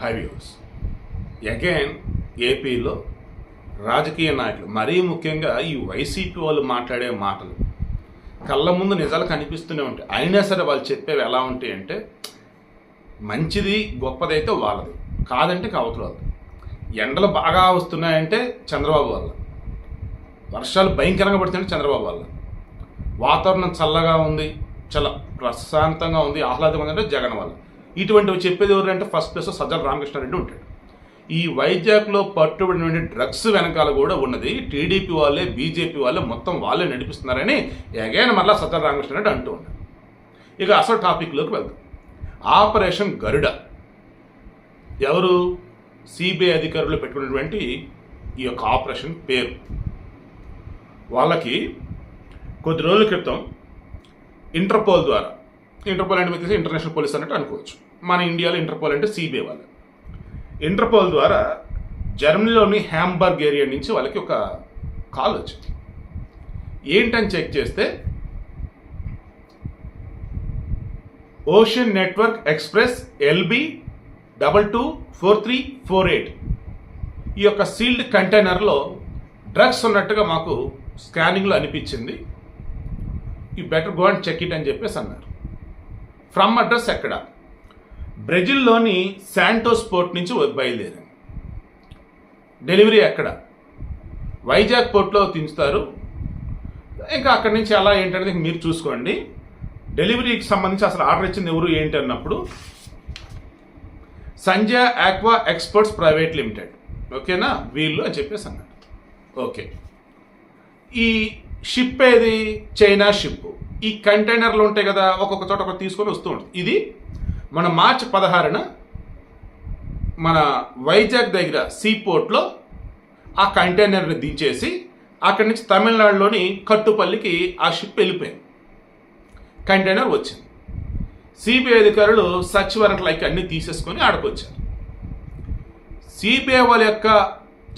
హైవ్యూస్ again ఏపీలో రాజకీయ నాయకులు మరీ ముఖ్యంగా ఈ వైసీపీ వాళ్ళు మాట్లాడే మాటలు. కళ్ళ ముందు నిజాలు కనిపిస్తూనే ఉంటాయి. అయినా సరే వాళ్ళు చెప్పేవి ఎలా ఉంటాయి అంటే మంచిది గొప్పదైతే వాళ్ళది. కాదంటే కవతలు వాళ్ళది ఎండలు బాగా వస్తున్నాయంటే చంద్రబాబు వల్ల. వర్షాలు భయంకరంగా పడుతుంటే చంద్రబాబు వల్ల. వాతావరణం చల్లగా ఉంది చాలా ప్రశాంతంగా ఉంది ఆహ్లాదంగా ఉందంటే జగన్ వల్ల. ఇటువంటివి చెప్పేది ఎవరంటే ఫస్ట్ ప్లేస్ సజ్జల రామకృష్ణారెడ్డి ఉంటాడు. ఈ వైజాగ్లో పట్టుబడిన డ్రగ్స్ వెనకాల కూడా ఉన్నది. టీడీపీ వాళ్ళే బీజేపీ వాళ్ళే మొత్తం వాళ్ళే నడిపిస్తున్నారని ఎగైన్ మళ్ళీ సజ్జల రామకృష్ణారెడ్డి అంటూ ఉన్నాడు. ఇక అసలు టాపిక్లోకి వెళ్దాం. ఆపరేషన్ గరుడ. ఎవరు? సిబిఐ అధికారులు పెట్టుకున్నటువంటి ఈ యొక్క ఆపరేషన్ పేరు. వాళ్ళకి కొద్ది రోజుల క్రితం ఇంటర్పోల్ ద్వారా ఇంటర్పోల్ అంటే మీకు తెలిసి ఇంటర్నేషనల్ పోలీస్ అన్నట్టు అనుకోవచ్చు. మన ఇండియాలో ఇంటర్పోల్ అంటే సిబిఐ వాళ్ళు ఇంటర్పోల్ ద్వారా జర్మనీలోని హ్యాంబర్గ్ ఏరియా నుంచి వాళ్ళకి ఒక కాల్ వచ్చింది. ఏంటని చెక్ చేస్తే ocean network express LB double two four three four eight ఈ యొక్క సీల్డ్ కంటైనర్లో డ్రగ్స్ ఉన్నట్టుగా మాకు స్కానింగ్లో అనిపించింది. ఈ better go and check it అని చెప్పేసి అన్నారు. ఫ్రమ్ అడ్రస్ ఎక్కడ? బ్రెజిల్లోని శాంటోస్ పోర్ట్ నుంచి బయలుదేరాను. డెలివరీ ఎక్కడ? వైజాగ్ పోర్ట్లో దించుతారు ఇంకా అక్కడి నుంచి అలా ఏంటనేది మీరు చూసుకోండి. డెలివరీకి సంబంధించి అసలు ఆర్డర్ ఇచ్చింది ఎవరు ఏంటి అన్నప్పుడు Sanjay aqua exports private limited. ఓకేనా? వీళ్ళు అని చెప్పేసి అన్నాడు ఓకే. ఈ షిప్ ఏది? China ship. ఈ కంటైనర్లు ఉంటాయి కదా ఒక్కొక్క చోట ఒకటి తీసుకొని వస్తూ ఉంటుంది. ఇది మన మార్చ్ పదహారున మన వైజాగ్ దగ్గర సీ పోర్ట్లో ఆ కంటైనర్ని దించేసి అక్కడి నుంచి తమిళనాడులోని కట్టుపల్లికి ఆ షిప్ వెళ్ళిపోయింది. కంటైనర్ వచ్చింది. సిబిఐ అధికారులు సచ్ లైక్ అన్ని తీసేసుకొని ఆడకొచ్చారు. సిబిఐ వాళ్ళ యొక్క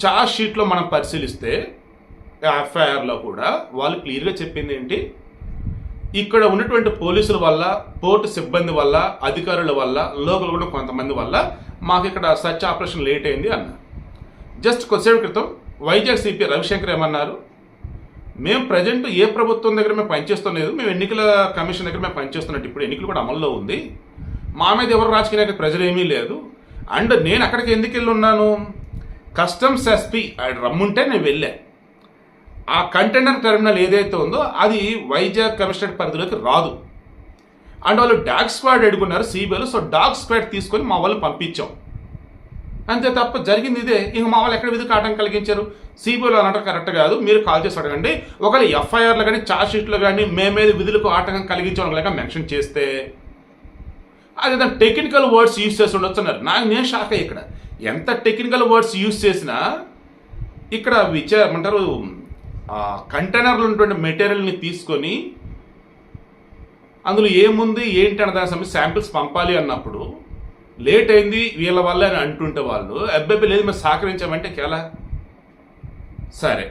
చార్జ్ షీట్లో మనం పరిశీలిస్తే ఎఫ్ఐఆర్లో కూడా వాళ్ళు క్లియర్గా చెప్పింది ఏంటి? ఇక్కడ ఉన్నటువంటి పోలీసుల వల్ల పోర్టు సిబ్బంది వల్ల అధికారుల వల్ల లోకల్ కూడా కొంతమంది వల్ల మాకు ఇక్కడ సర్చ్ ఆపరేషన్ లేట్ అయింది అన్నారు. జస్ట్ కొద్దిసేపు క్రితం వైజాగ్ సిపి రవిశంకర్ ఏమన్నారు? మేము ప్రజెంట్ ఏ ప్రభుత్వం దగ్గర మేము పనిచేస్తలేదు మేము ఎన్నికల కమిషన్ దగ్గర మేము పనిచేస్తున్నట్టు ఇప్పుడు ఎన్నికలు కూడా అమల్లో ఉంది. మా మీద ఎవరు రాజకీయ నాయకులు ప్రజలు ఏమీ లేదు. అండ్ నేను అక్కడికి ఎందుకు వెళ్ళి ఉన్నాను కస్టమ్స్ ఎస్పీ రమ్ముంటే నేను వెళ్ళాను ఆ కంటైనర్ టెర్మినల్ ఏదైతే ఉందో అది వైజాగ్ కమిషనరేట్ పరిధిలోకి రాదు. అండ్ వాళ్ళు డాగ్ స్క్వాడ్ అడుగున్నారు సిబిఐలో సో డాగ్ స్క్వాడ్ తీసుకొని మా వాళ్ళు పంపించాం. అంతే తప్ప జరిగింది ఇదే. ఇంక మా వాళ్ళు ఎక్కడ విధికి ఆటం కలిగించారు? సిబిఐలో అనటం కరెక్ట్ కాదు. మీరు కాల్ చేసి అడగండి. ఒకవేళ ఎఫ్ఐఆర్లో కానీ ఛార్జ్షీట్లో కానీ మేమేది విధులకు ఆటంకం కలిగించడం లేక మెన్షన్ చేస్తే. అది టెక్నికల్ వర్డ్స్ యూజ్ చేసి ఉండొచ్చు అన్నారు. నాకు నేను షాక్ అయ్యి ఇక్కడ. ఎంత టెక్నికల్ వర్డ్స్ యూజ్ చేసినా ఇక్కడ విచారమంటారు ఆ కంటైనర్లో ఉన్నటువంటి మెటీరియల్ని తీసుకొని అందులో ఏముంది ఏంటి అన్న దాని సమయం శాంపిల్స్ పంపాలి అన్నప్పుడు లేట్ అయింది వీళ్ళ వల్ల అని అంటుంటే వాళ్ళు అబ్బాయి లేదు మేము సహకరించామంటే కేలా సరే.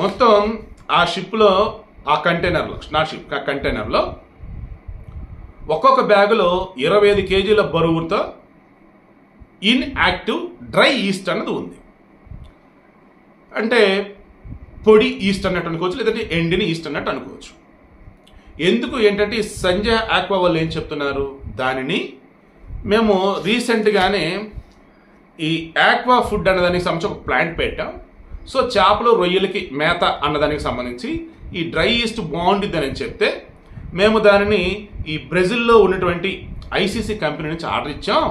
మొత్తం ఆ షిప్లో ఆ కంటైనర్లో నా షిప్ ఆ కంటైనర్లో ఒక్కొక్క బ్యాగులో ఇరవై ఐదు కేజీల బరువుతో ఇన్ యాక్టివ్ డ్రై ఈస్ట్ అన్నది ఉంది. అంటే పొడి ఈస్ట్ అన్నట్టు అనుకోవచ్చు లేదంటే ఎండిని ఈస్ట్ అన్నట్టు అనుకోవచ్చు. ఎందుకు ఏంటంటే సంజయ్ ఆక్వా వాళ్ళు ఏం చెప్తున్నారు? దానిని మేము రీసెంట్గానే ఈ ఆక్వా ఫుడ్ అన్నదానికి సంబంధించి ఒక ప్లాంట్ పెట్టాం. సో చేపలు రొయ్యలకి మేత అన్నదానికి సంబంధించి ఈ డ్రై ఈస్ట్ బాగుండిద్దని అని చెప్తే మేము దానిని ఈ బ్రెజిల్లో ఉన్నటువంటి ఐసీసీ కంపెనీ నుంచి ఆర్డర్ ఇచ్చాం.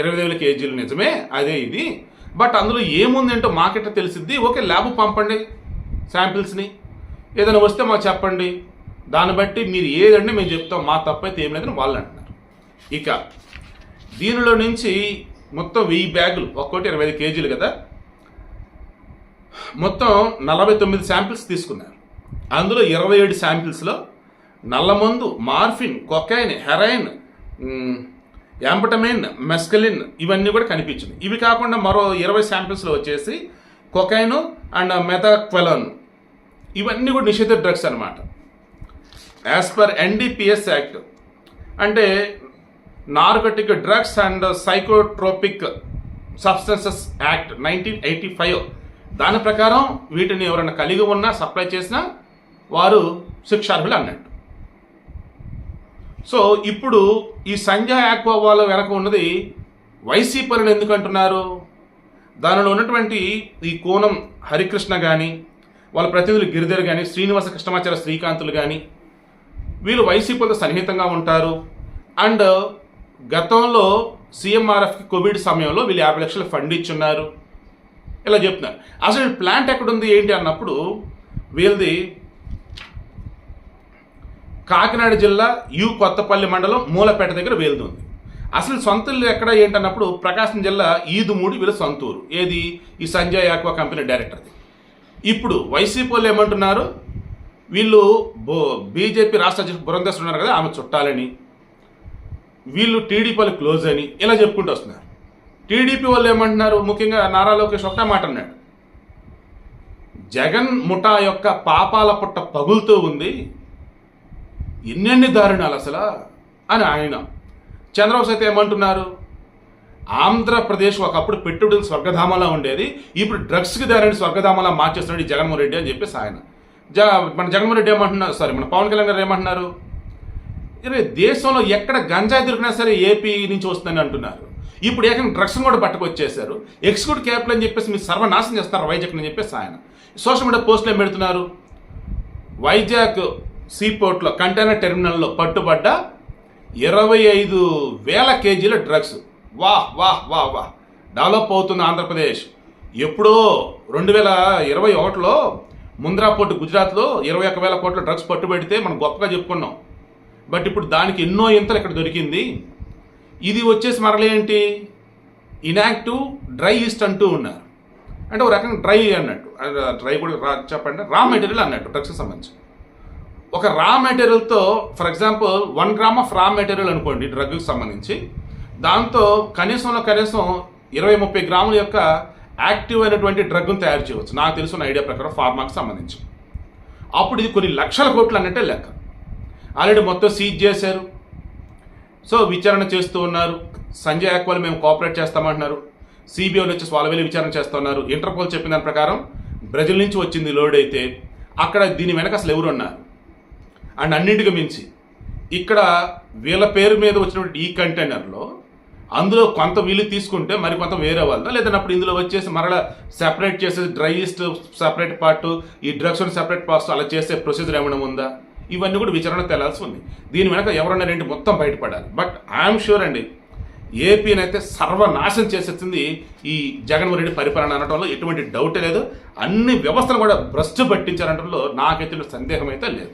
ఇరవై వేల కేజీలు నిజమే అదే ఇది. బట్ అందులో ఏముందేంటో మాకెట్ తెలిసిద్ది? ఓకే ల్యాబ్ పంపండి. శాంపిల్స్ని. ఏదైనా వస్తే మాకు చెప్పండి. దాన్ని బట్టి మీరు ఏదంటే మేము చెప్తాం. మా తప్పైతే ఏం లేదని వాళ్ళు అంటున్నారు. ఇక దీనిలో నుంచి మొత్తం వెయ్యి బ్యాగులు ఒక్కోటి ఇరవై ఐదు కేజీలు కదా. మొత్తం నలభై తొమ్మిది శాంపిల్స్ తీసుకున్నారు. అందులో ఇరవై ఏడు శాంపిల్స్లో నల్లమందు morphine cocaine heroin amphetamine mescaline ఇవన్నీ కూడా కనిపించింది. ఇవి కాకుండా మరో ఇరవై శాంపిల్స్లో వచ్చేసి కొకైను అండ్ మెథాక్వెలన్. ఇవన్నీ కూడా నిషేధ డ్రగ్స్ అనమాట యాజ్ పర్ ఎన్డీపీఎస్ యాక్ట్ అంటే narcotic drugs and psychotropic substances act nineteen eighty five దాని ప్రకారం వీటిని ఎవరైనా కలిగి ఉన్నా సప్లై చేసినా వారు శిక్షార్హులు అన్నట్టు. సో ఇప్పుడు ఈ సంజయ్ ఆక్వా వాళ్ళ వెనక ఉన్నది వైసీపీలను ఎందుకు అంటున్నారు? దానిలో ఉన్నటువంటి ఈ కోణం హరికృష్ణ కానీ వాళ్ళ ప్రతినిధులు గిరిధర్ కానీ శ్రీనివాస కృష్ణమాచార్య శ్రీకాంతులు కానీ వీళ్ళు వైసీపీతో సన్నిహితంగా ఉంటారు. అండ్ గతంలో సీఎంఆర్ఎఫ్కి కోవిడ్ సమయంలో వీళ్ళు యాభై లక్షలు ఫండ్ ఇచ్చున్నారు. ఇలా చెప్తున్నారు. అసలు ఈ ప్లాంట్ ఎక్కడుంది ఏంటి అన్నప్పుడు వీళ్ళది కాకినాడ జిల్లా యు కొత్తపల్లి మండలం మూలపేట దగ్గర వేలుతుంది అసలు సొంత ఎక్కడ ఏంటన్నప్పుడు ప్రకాశం జిల్లా ఈదుమూడి వీళ్ళ సొంతూరు. ఏది? ఈ సంజయ్ ఆక్వా కంపెనీ డైరెక్టర్ది. ఇప్పుడు వైసీపీ వాళ్ళు ఏమంటున్నారు? వీళ్ళు బో బీజేపీ రాష్ట్ర అధ్యక్షుడు బృందేశ్వరు ఉన్నారు కదా ఆమె చుట్టాలని. వీళ్ళు టీడీపీ వాళ్ళు క్లోజ్ అని ఇలా చెప్పుకుంటూ వస్తున్నారు. టీడీపీ వాళ్ళు ఏమంటున్నారు? ముఖ్యంగా నారా లోకేష్ ఒకటే మాట అన్నాడు. జగన్ ముఠా యొక్క పాపాల పుట్ట పగులుతూ ఉంది. ఎన్నెన్ని దారుణాలు అసలు? అని ఆయన. చంద్రబాబు అయితే ఏమంటున్నారు? ఆంధ్రప్రదేశ్ ఒకప్పుడు పెట్టుబడులు స్వర్గధామలా ఉండేది. ఇప్పుడు డ్రగ్స్కి దారిని స్వర్గధామలా మార్చేస్తున్నాడు ఈ జగన్మోహన్ రెడ్డి అని చెప్పేసి ఆయన. జ మన జగన్మోహన్ రెడ్డి ఏమంటున్నారు? సారీ మన పవన్ కళ్యాణ్ గారు ఏమంటున్నారు? ఇరే దేశంలో ఎక్కడ గంజాయి దొరికినా సరే ఏపీ నుంచి వస్తుందని అంటున్నారు. ఇప్పుడు ఏకంగా డ్రగ్స్ కూడా పట్టుకొచ్చేసారు ఎక్స్క్యూట్ క్యాపిటల్ అని చెప్పేసి మీరు సర్వనాశనం చేస్తారు వైజాగ్ అని చెప్పేసి ఆయన. సోషల్ మీడియా పోస్టులు ఏం పెడుతున్నారు? వైజాగ్ సీపోర్ట్లో కంటైనర్ టెర్మినల్లో పట్టుబడ్డ ఇరవై ఐదు వేల కేజీల డ్రగ్స్. వాహ్ వాహ్ వాహ్ వాహ్ డెవలప్ అవుతుంది ఆంధ్రప్రదేశ్. ఎప్పుడో రెండు వేల ఇరవై ఒకటిలో ముంద్రా పోర్టు గుజరాత్లో ఇరవై ఒక వేల కోట్ల డ్రగ్స్ పట్టుబెడితే మనం గొప్పగా చెప్పుకున్నాం. బట్ ఇప్పుడు దానికి ఎన్నో ఇంతలు ఇక్కడ దొరికింది. ఇది వచ్చేసి మరలేంటి ఇనాక్టివ్ డ్రై ఈస్ట్ అంటూ ఉన్నారు. అంటే ఒక రకంగా డ్రై అన్నట్టు. డ్రై కూడా రా చెప్పండి. రా మెటీరియల్ అన్నట్టు డ్రగ్స్కి సంబంధించి. ఒక raw మెటీరియల్తో for example one gram of raw material అనుకోండి డ్రగ్కి సంబంధించి. దాంతో కనీసంలో కనీసం ఇరవై ముప్పై గ్రాముల యొక్క యాక్టివ్ అయినటువంటి డ్రగ్ను తయారు చేయవచ్చు. నాకు తెలుసున్న ఐడియా ప్రకారం ఫార్మాకి సంబంధించి. అప్పుడు ఇది కొన్ని లక్షల కోట్లు అన్నట్టే లెక్క. ఆల్రెడీ మొత్తం సీజ్ చేశారు. సో విచారణ చేస్తూ ఉన్నారు. సంజయ్ అక్వాల్ మేము కోఆపరేట్ చేస్తామంటున్నారు. సిబిఐ వచ్చి వాళ్ళ వెళ్ళి విచారణ చేస్తున్నారు. ఇంటర్పోల్ చెప్పిన దాని ప్రకారం బ్రెజిల్ నుంచి వచ్చింది లోడ్ అయితే అక్కడ దీని వెనక అసలు ఎవరు ఉన్నారు? అండ్ అన్నింటికి మించి ఇక్కడ వీళ్ళ పేరు మీద వచ్చినటువంటి ఈ కంటైనర్లో అందులో కొంత వీళ్ళు తీసుకుంటే మరి కొంత వేరే వాళ్ళదా? లేదంటే అప్పుడు ఇందులో వచ్చేసి మరలా సెపరేట్ చేసే డ్రైస్ట్ సెపరేట్ పార్ట్ ఈ డ్రగ్స్ సెపరేట్ పార్ట్స్ అలా చేసే ప్రొసీజర్ ఏమైనా ఉందా? ఇవన్నీ కూడా విచారణ తెలాల్సి ఉంది. దీని వెనక ఎవరన్నా రెండు మొత్తం బయటపడాలి. బట్ ఐఎమ్ షూర్ అండి ఏపీని అయితే సర్వనాశనం చేసేస్తుంది ఈ జగన్మోహన్ రెడ్డి పరిపాలన అనడంలో ఎటువంటి డౌటే లేదు. అన్ని వ్యవస్థలు కూడా భ్రష్టు పట్టించారనడంలో నాకైతే సందేహం అయితే లేదు.